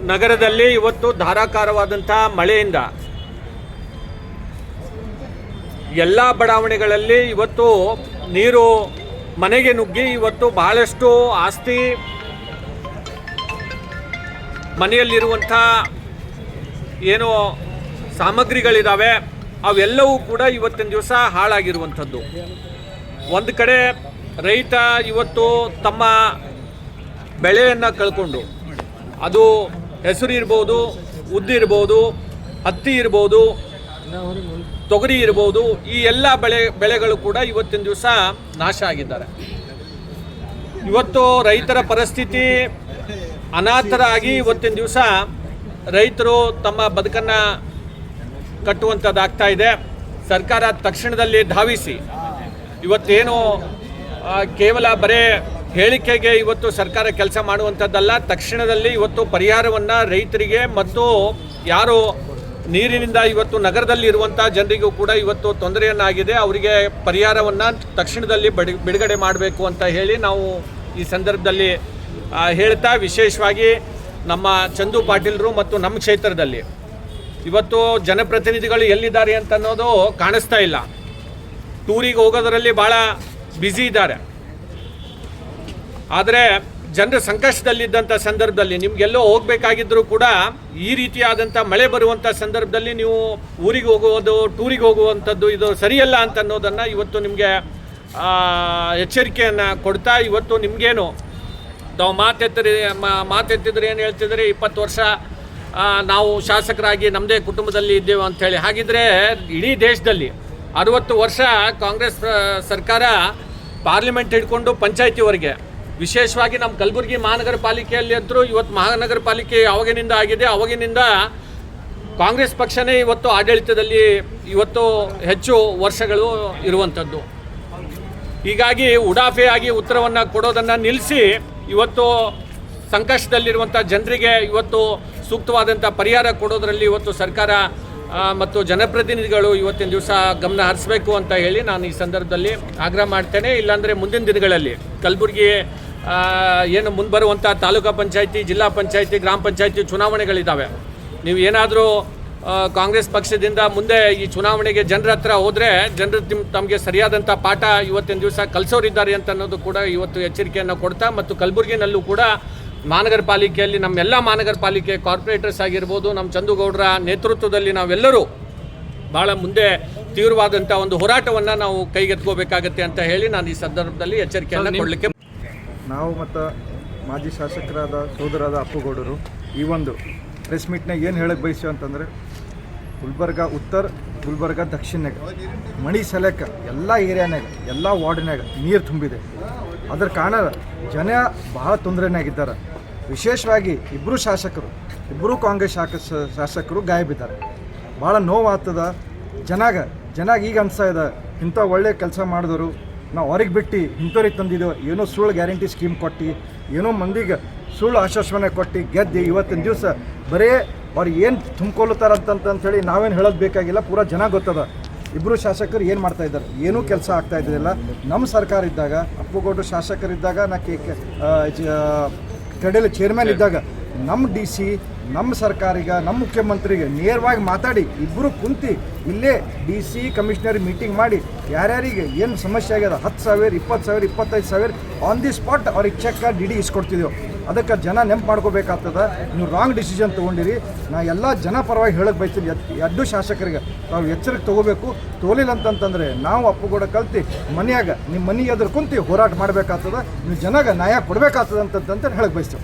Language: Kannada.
ನಗರದಲ್ಲಿ ಇವತ್ತು ಧಾರಾಕಾರವಾದಂಥ ಮಳೆಯಿಂದ ಎಲ್ಲ ಬಡಾವಣೆಗಳಲ್ಲಿ ಇವತ್ತು ನೀರು ಮನೆಗೆ ನುಗ್ಗಿ ಇವತ್ತು ಬಹಳಷ್ಟು ಆಸ್ತಿ ಮನೆಯಲ್ಲಿರುವಂಥ ಏನು ಸಾಮಗ್ರಿಗಳಿದ್ದಾವೆ ಅವೆಲ್ಲವೂ ಕೂಡ ಇವತ್ತಿನ ದಿವಸ ಹಾಳಾಗಿರುವಂಥದ್ದು. ಒಂದು ಕಡೆ ರೈತ ಇವತ್ತು ತಮ್ಮ ಬೆಳೆಯನ್ನು ಕಳ್ಕೊಂಡು ಅದು ಹೆಸರು ಇರ್ಬೋದು ಉದ್ದಿರ್ಬೋದು ಹತ್ತಿ ಇರ್ಬೋದು, ತೊಗರಿ ಇರ್ಬೋದು, ಈ ಎಲ್ಲ ಬೆಳೆ, ಬೆಳೆಗಳು ಕೂಡ ಇವತ್ತಿನ ದಿವಸ ನಾಶ ಆಗಿದ್ದಾರೆ. ಇವತ್ತು ರೈತರ ಪರಿಸ್ಥಿತಿ ಅನಾಥರಾಗಿ ಇವತ್ತಿನ ದಿವಸ ರೈತರು ತಮ್ಮ ಬದುಕನ್ನು ಕಟ್ಟುವಂಥದ್ದಾಗ್ತಾ ಇದೆ. ಸರ್ಕಾರ ತಕ್ಷಣದಲ್ಲಿ ಧಾವಿಸಿ. ಇವತ್ತೇನು ಕೇವಲ ಬರೇ ಹೇಳಿಕೆಗೆ ಇವತ್ತು ಸರ್ಕಾರ ಕೆಲಸ ಮಾಡುವಂಥದ್ದಲ್ಲ. ತಕ್ಷಣದಲ್ಲಿ ಇವತ್ತು ಪರಿಹಾರವನ್ನು ರೈತರಿಗೆ ಮತ್ತು ಯಾರು ನೀರಿನಿಂದ ಇವತ್ತು ನಗರದಲ್ಲಿ ಇರುವಂಥ ಜನರಿಗೂ ಕೂಡ ಇವತ್ತು ತೊಂದರೆಯನ್ನಾಗಿದೆ. ಅವರಿಗೆ ಪರಿಹಾರವನ್ನು ತಕ್ಷಣದಲ್ಲಿ ಬಡಿ, ಬಿಡುಗಡೆ ಮಾಡಬೇಕು ಅಂತ ಹೇಳಿ ನಾವು ಈ ಸಂದರ್ಭದಲ್ಲಿ ಹೇಳ್ತಾ ವಿಶೇಷವಾಗಿ ನಮ್ಮ ಚಂದು ಪಾಟೀಲ್ರು ಮತ್ತು ನಮ್ಮ ಕ್ಷೇತ್ರದಲ್ಲಿ. ಇವತ್ತು ಜನಪ್ರತಿನಿಧಿಗಳು ಎಲ್ಲಿದ್ದಾರೆ ಅಂತ ಅನ್ನೋದು ಕಾಣಿಸ್ತಾ ಇಲ್ಲ. ಟೂರಿಗೆ ಹೋಗೋದರಲ್ಲಿ ಭಾಳ ಬ್ಯುಸಿ ಇದ್ದಾರೆ. ಆದರೆ ಜನರ ಸಂಕಷ್ಟದಲ್ಲಿದ್ದಂಥ ಸಂದರ್ಭದಲ್ಲಿ ನಿಮಗೆಲ್ಲೋ ಹೋಗಬೇಕಾಗಿದ್ದರೂ ಕೂಡ ಈ ರೀತಿಯಾದಂಥ ಮಳೆ ಬರುವಂಥ ಸಂದರ್ಭದಲ್ಲಿ ನೀವು ಊರಿಗೆ ಹೋಗುವುದು ಟೂರಿಗೆ ಹೋಗುವಂಥದ್ದು ಇದು ಸರಿಯಲ್ಲ ಅಂತ ಅನ್ನೋದನ್ನು ಇವತ್ತು ನಿಮಗೆ ಎಚ್ಚರಿಕೆಯನ್ನು ಕೊಡ್ತಾ ಇವತ್ತು ನಿಮಗೇನು? ತಾವು ಮಾತೆತ್ತರಿ ಮಾತೆತ್ತಿದ್ರೆ ಏನು ಹೇಳ್ತಿದ್ರೆ ಇಪ್ಪತ್ತು ವರ್ಷ ನಾವು ಶಾಸಕರಾಗಿ ನಮ್ಮದೇ ಕುಟುಂಬದಲ್ಲಿ ಇದ್ದೇವೆ ಅಂಥೇಳಿ ಹಾಗಿದ್ರೆ ಇಡೀ ದೇಶದಲ್ಲಿ ಅರುವತ್ತು ವರ್ಷ ಕಾಂಗ್ರೆಸ್ ಸರ್ಕಾರ ಪಾರ್ಲಿಮೆಂಟ್ ಹಿಡ್ಕೊಂಡು ಪಂಚಾಯತಿವರೆಗೆ ವಿಶೇಷವಾಗಿ ನಮ್ಮ ಕಲಬುರಗಿ ಮಹಾನಗರ ಪಾಲಿಕೆಯಲ್ಲಿ ಅಂತರೂ ಇವತ್ತು ಮಹಾನಗರ ಪಾಲಿಕೆ ಯಾವಾಗಿನಿಂದ ಆಗಿದೆ, ಅವಾಗಿನಿಂದ ಕಾಂಗ್ರೆಸ್ ಪಕ್ಷನೇ ಇವತ್ತು ಆಡಳಿತದಲ್ಲಿ ಇವತ್ತು ಹೆಚ್ಚು ವರ್ಷಗಳು ಇರುವಂಥದ್ದು. ಹೀಗಾಗಿ ಉಡಾಫೆಯಾಗಿ ಉತ್ತರವನ್ನು ಕೊಡೋದನ್ನು ನಿಲ್ಲಿಸಿ ಇವತ್ತು ಸಂಕಷ್ಟದಲ್ಲಿರುವಂಥ ಜನರಿಗೆ ಇವತ್ತು ಸೂಕ್ತವಾದಂಥ ಪರಿಹಾರ ಕೊಡೋದರಲ್ಲಿ ಇವತ್ತು ಸರ್ಕಾರ ಮತ್ತು ಜನಪ್ರತಿನಿಧಿಗಳು ಇವತ್ತಿನ ದಿವಸ ಗಮನ ಹರಿಸಬೇಕು ಅಂತ ಹೇಳಿ ನಾನು ಈ ಸಂದರ್ಭದಲ್ಲಿ ಆಗ್ರಹ ಮಾಡ್ತೇನೆ. ಇಲ್ಲಾಂದರೆ ಮುಂದಿನ ದಿನಗಳಲ್ಲಿ ಕಲಬುರಗಿ ಏನು ಮುಂಬರುವಂಥ ತಾಲೂಕಾ ಪಂಚಾಯತಿ ಜಿಲ್ಲಾ ಪಂಚಾಯತಿ ಗ್ರಾಮ ಪಂಚಾಯತಿ ಚುನಾವಣೆಗಳಿದ್ದಾವೆ ನೀವು ಏನಾದರೂ ಕಾಂಗ್ರೆಸ್ ಪಕ್ಷದಿಂದ ಮುಂದೆ ಈ ಚುನಾವಣೆಗೆ ಜನರ ಹತ್ರ ಹೋದರೆ ಜನರು ತಿಮ್ ತಮಗೆ ಸರಿಯಾದಂಥ ಪಾಠ ಇವತ್ತಿನ ದಿವಸ ಕಲಿಸೋರಿದ್ದಾರೆ ಅಂತ ಅನ್ನೋದು ಕೂಡ ಇವತ್ತು ಎಚ್ಚರಿಕೆಯನ್ನು ಕೊಡ್ತಾ ಮತ್ತು ಕಲಬುರಗಿನಲ್ಲೂ ಕೂಡ ಮಹಾನಗರ ಪಾಲಿಕೆಯಲ್ಲಿ ನಮ್ಮೆಲ್ಲ ಮಹಾನಗರ ಪಾಲಿಕೆ ಕಾರ್ಪೊರೇಟರ್ಸ್ ಆಗಿರ್ಬೋದು ನಮ್ಮ ಚಂದುಗೌಡರ ನೇತೃತ್ವದಲ್ಲಿ ನಾವೆಲ್ಲರೂ ಭಾಳ ಮುಂದೆ ತೀವ್ರವಾದಂಥ ಒಂದು ಹೋರಾಟವನ್ನು ನಾವು ಕೈಗೆತ್ಕೋಬೇಕಾಗತ್ತೆ ಅಂತ ಹೇಳಿ ನಾನು ಈ ಸಂದರ್ಭದಲ್ಲಿ ಎಚ್ಚರಿಕೆಯನ್ನು ಕೊಡಲಿಕ್ಕೆ ನಾವು ಮತ್ತು ಮಾಜಿ ಶಾಸಕರಾದ ಸೋದರಾದ ಅಪ್ಪುಗೌಡರು ಈ ಒಂದು ಪ್ರೆಸ್ ಮೀಟ್ನಾಗ ಏನು ಹೇಳಕ್ಕೆ ಬಯಸ್ತೀವಿ ಅಂತಂದರೆ, ಗುಲ್ಬರ್ಗ ಉತ್ತರ, ಗುಲ್ಬರ್ಗ ದಕ್ಷಿಣಾಗ ಮಣಿ ಸೆಲೆಕ ಎಲ್ಲ ಏರಿಯಾನಾಗ ಎಲ್ಲ ವಾರ್ಡ್ನಾಗ ನೀರು ತುಂಬಿದೆ. ಅದ್ರ ಕಾರಣ ಜನ ಬಹಳ ತೊಂದರೆನಾಗಿದ್ದಾರೆ ವಿಶೇಷವಾಗಿ ಇಬ್ಬರು ಶಾಸಕರು ಇಬ್ಬರು ಕಾಂಗ್ರೆಸ್ ಶಾಕ ಶಾಸಕರು ಗಾಯಬಿದ್ದಾರೆ ಭಾಳ ನೋವಾಗ್ತದ. ಜನಾಗ ಜನಾಗ ಈಗ ಅನಿಸ್ತಾ ಇದೆ. ಇಂಥ ಒಳ್ಳೆಯ ಕೆಲಸ ಮಾಡಿದವರು ನಾವು ಅವ್ರಿಗೆ ಬಿಟ್ಟು ಇಂಥವ್ರಿಗೆ ತಂದಿದ್ದೇವೆ. ಏನೋ ಸುಳ್ಳು ಗ್ಯಾರಂಟಿ ಸ್ಕೀಮ್ ಕೊಟ್ಟು, ಏನೋ ಮಂದಿಗೆ ಸುಳ್ಳು ಆಶ್ವಾಸನೆ ಕೊಟ್ಟು ಗೆದ್ದು ಇವತ್ತಿನ ದಿವಸ ಬರೇ ಅವ್ರು ಏನು ತುಂಬ್ಕೊಳ್ತಾರಂತಂತೇಳಿ ನಾವೇನು ಹೇಳೋದು ಬೇಕಾಗಿಲ್ಲ, ಪೂರ ಜನ ಗೊತ್ತದ. ಇಬ್ಬರು ಶಾಸಕರು ಏನು ಮಾಡ್ತಾ ಇದ್ದಾರೆ? ಏನೂ ಕೆಲಸ ಆಗ್ತಾ ಇದ್ದಿಲ್ಲ. ನಮ್ಮ ಸರ್ಕಾರ ಇದ್ದಾಗ ಅಪ್ಪುಗೌಡರು ಶಾಸಕರಿದ್ದಾಗ, ನಾ ಕೆ ಕಡೆಯಲ್ಲಿ ಚೇರ್ಮನ್ ಇದ್ದಾಗ ನಮ್ಮ ಡಿ ಸಿ ನಮ್ಮ ಸರ್ಕಾರಿಗ, ನಮ್ಮ ಮುಖ್ಯಮಂತ್ರಿಗೆ ನೇರವಾಗಿ ಮಾತಾಡಿ ಇಬ್ಬರು ಕುಂತು ಇಲ್ಲೇ ಡಿ ಸಿ ಕಮಿಷನರ್ ಮೀಟಿಂಗ್ ಮಾಡಿ, ಯಾರ್ಯಾರಿಗೆ ಏನು ಸಮಸ್ಯೆ ಆಗ್ಯದ, ಹತ್ತು ಸಾವಿರ, ಇಪ್ಪತ್ತು ಸಾವಿರ, ಇಪ್ಪತ್ತೈದು ಸಾವಿರ ಆನ್ ದಿ ಸ್ಪಾಟ್ ಅವ್ರಿಗೆ ಚೆಕ್ ಡಿ ಡಿ ಇಸ್ಕೊಡ್ತಿದ್ದೆವು ಅದಕ್ಕೆ ಜನ ನೆನಪು ಮಾಡ್ಕೋಬೇಕಾಗ್ತದ. ನೀವು ರಾಂಗ್ ಡಿಸಿಷನ್ ತೊಗೊಂಡಿರಿ. ನಾ ಎಲ್ಲ ಜನ ಪರವಾಗಿ ಹೇಳಕ್ಕೆ ಬಯಸ್ತೀನಿ. ಎರಡು ಶಾಸಕರಿಗೆ ತಾವು ಎಚ್ಚರಿಕೆ ತೊಗೋಬೇಕು. ತೋಲಿಲ್ಲ ಅಂತಂತಂದರೆ ನಾವು ಅಪ್ಪುಗೂಡ ಕಲ್ತು ಮನೆಯಾಗ ನಿಮ್ಮ ಮನೆ ಎದುರು ಕುಂತು ಹೋರಾಟ ಮಾಡಬೇಕಾಗ್ತದ. ನೀವು ಜನಗೆ ನ್ಯಾಯ ಕೊಡಬೇಕಾಗ್ತದ ಅಂತಂತ ಹೇಳಕ್ಕೆ ಬಯಸ್ತೀವಿ.